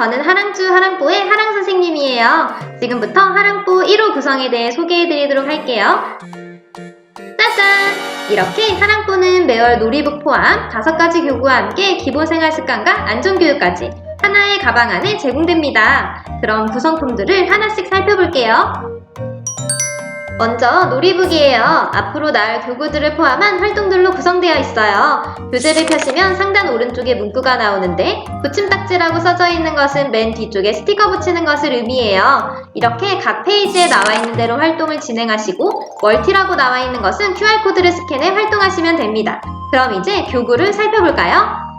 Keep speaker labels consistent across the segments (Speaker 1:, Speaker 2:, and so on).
Speaker 1: 저는 하랑주 하랑뽀의 하랑 선생님이에요. 지금부터 하랑뽀 1호 구성에 대해 소개해 드리도록 할게요. 짜잔! 이렇게 하랑뽀는 매월 놀이북 포함 5가지 교구와 함께 기본 생활 습관과 안전교육까지 하나의 가방 안에 제공됩니다. 그럼 구성품들을 하나씩 살펴볼게요. 먼저 놀이북이에요. 앞으로 나올 교구들을 포함한 활동들로 구성되어 있어요. 교재를 펴시면 상단 오른쪽에 문구가 나오는데 붙임딱지라고 써져 있는 것은 맨 뒤쪽에 스티커 붙이는 것을 의미해요. 이렇게 각 페이지에 나와 있는 대로 활동을 진행하시고 멀티라고 나와 있는 것은 QR코드를 스캔해 활동하시면 됩니다. 그럼 이제 교구를 살펴볼까요?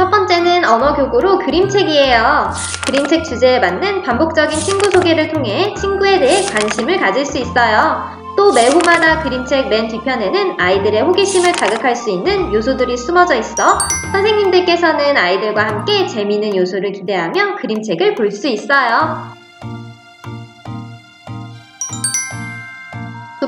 Speaker 1: 첫 번째는 언어 교구로 그림책이에요. 그림책 주제에 맞는 반복적인 친구 소개를 통해 친구에 대해 관심을 가질 수 있어요. 또 매호마다 그림책 맨 뒤편에는 아이들의 호기심을 자극할 수 있는 요소들이 숨어져 있어 선생님들께서는 아이들과 함께 재미있는 요소를 기대하며 그림책을 볼 수 있어요.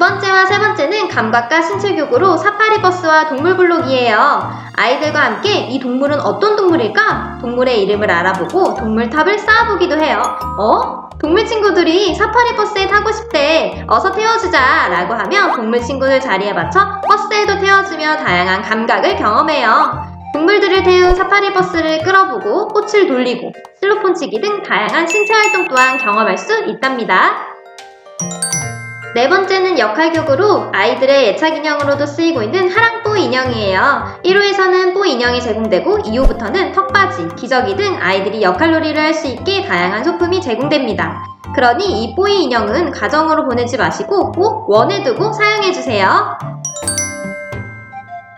Speaker 1: 번째와 세 번째는 감각과 신체 교구로 사파리 버스와 동물 블록이에요. 아이들과 함께 이 동물은 어떤 동물일까? 동물의 이름을 알아보고 동물탑을 쌓아보기도 해요. 어? 동물 친구들이 사파리 버스에 타고 싶대. 어서 태워주자. 라고 하며 동물 친구들 자리에 맞춰 버스에도 태워주며 다양한 감각을 경험해요. 동물들을 태운 사파리 버스를 끌어보고 꽃을 돌리고 슬로폰 치기 등 다양한 신체 활동 또한 경험할 수 있답니다. 네 번째는 역할격으로 아이들의 예착 인형으로도 쓰이고 있는 하랑뽀 인형이에요. 1호에서는 뽀 인형이 제공되고 2호부터는 턱받이, 기저귀 등 아이들이 역할놀이를 할 수 있게 다양한 소품이 제공됩니다. 그러니 이 뽀이 인형은 가정으로 보내지 마시고 꼭 원에 두고 사용해주세요.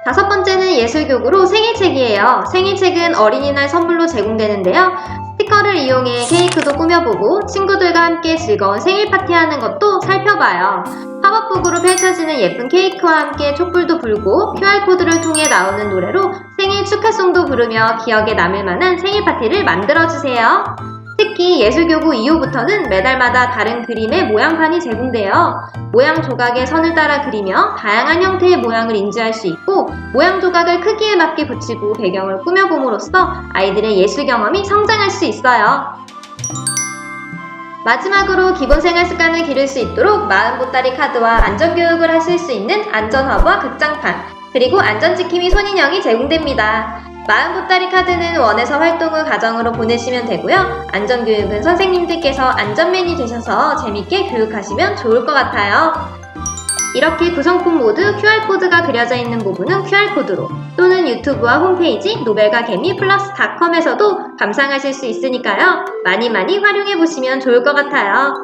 Speaker 1: 다섯 번째는 예술교구로 생일책이에요. 생일책은 어린이날 선물로 제공되는데요. 스티커를 이용해 케이크도 꾸며보고 친구들과 함께 즐거운 생일 파티하는 것도 살펴봐요. 팝업북으로 펼쳐지는 예쁜 케이크와 함께 촛불도 불고 QR코드를 통해 나오는 노래로 생일 축하송도 부르며 기억에 남을 만한 생일 파티를 만들어주세요. 특히 예술교구 2호부터는 매달마다 다른 그림의 모양판이 제공돼요. 모양 조각에 선을 따라 그리며 다양한 형태의 모양을 인지할 수 있고 모양 조각을 크기에 맞게 붙이고 배경을 꾸며봄으로써 아이들의 예술 경험이 성장할 수 있어요. 마지막으로 기본 생활 습관을 기를 수 있도록 마음 보따리 카드와 안전 교육을 하실 수 있는 안전화와 극장판, 그리고 안전지킴이 손인형이 제공됩니다. 마음 보따리 카드는 원에서 활동을 가정으로 보내시면 되고요. 안전교육은 선생님들께서 안전맨이 되셔서 재밌게 교육하시면 좋을 것 같아요. 이렇게 구성품 모두 QR코드가 그려져 있는 부분은 QR코드로 또는 유튜브와 홈페이지 노벨과 개미 플러스닷컴에서도 감상하실 수 있으니까요. 많이 많이 활용해 보시면 좋을 것 같아요.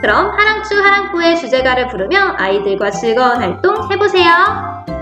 Speaker 1: 그럼 하랑추 하랑뿌의 주제가를 부르며 아이들과 즐거운 활동 해보세요.